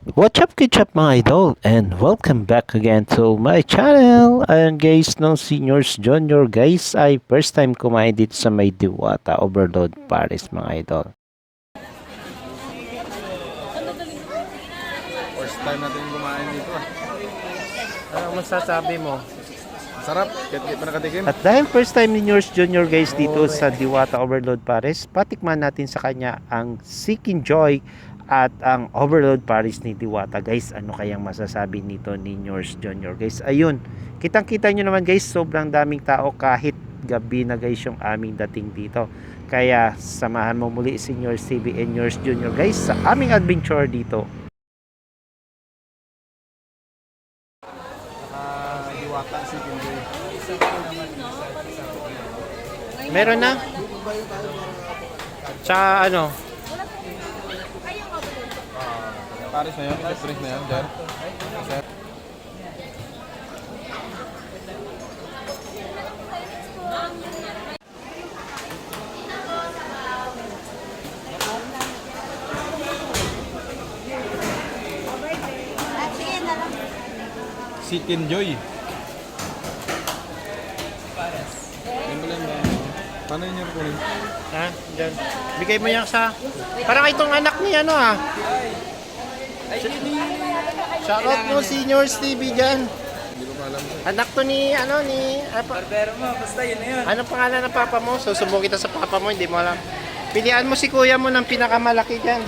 What's up, ketchup mga idol? And welcome back again to my channel. Ayun guys, no seniors junior guys ay first time kumain dito sa may Diwata Overload Paris mga idol. First time natin kumain dito. ah. Ano masasabi mo? Sarap, kahit di pa nakatikim. At dahil first time ni Yours Junior guys dito sa Diwata Overload Paris, patikman natin sa kanya ang Seeking Joy at ang Overload Paris ni Diwata guys. Ano kayang masasabi nito ni Yours Junior guys? Ayun, kitang kita nyo naman guys, sobrang daming tao kahit gabi na guys yung aming dating dito. Kaya samahan mo muli si Yours TV and Yours Junior guys sa aming adventure dito. Meron na? Sa ano? Paris na yun, Paris na yun, Kinjoy. Yan pala yung ba- Paano yun yung kunin? Ha? Diyan. Bigay mo yan sa... Parang itong anak ni ano ah. Shoutout mo seniors TV dyan. Hindi ko pa alam. Anak to ni ano ni... Apa, Barbero mo, basta yun na yun. anong pangalan ng papa mo? Susumbong kita sa papa mo, hindi mo alam. Pilihan mo si kuya mo ng pinakamalaki dyan.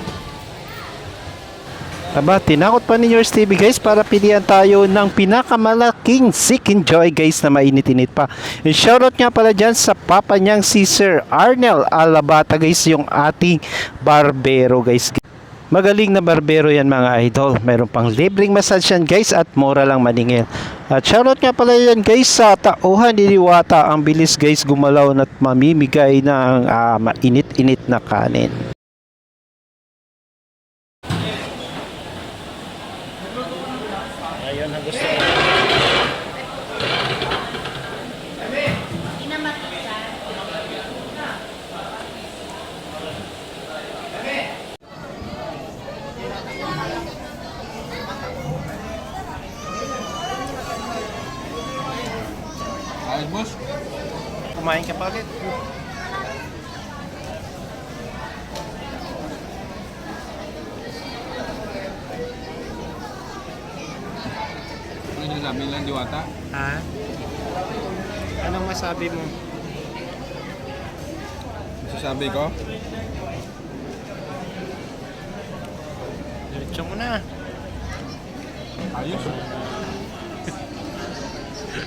Aba, tinakot pa ni Yours TV guys para pilihan tayo ng pinakamalaking Seek and Joy guys na mainit-init pa. Yung shoutout nga pala dyan sa papa niyang si Sir Arnel Alabata guys, yung ating barbero guys. Magaling na barbero yan mga idol. Meron pang libreng massage yan guys at mura lang maningil. At shoutout nga pala yan guys sa tauhan ni Diwata. Ang bilis guys gumalaw at mamimigay ng ah, mainit-init na kanin. Ayun ang gusto Ayos, boss. Kumain ka pa ulit. Ano yung sinasabi lang, diwata? Ha? Anong masabi mo? Masasabi ko? Diretso mo na. Ayos.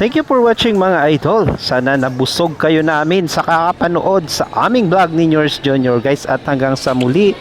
Thank you for watching mga idol. Sana nabusog kayo namin sa kakapanood sa aming vlog ni Yours Junior guys at hanggang sa muli.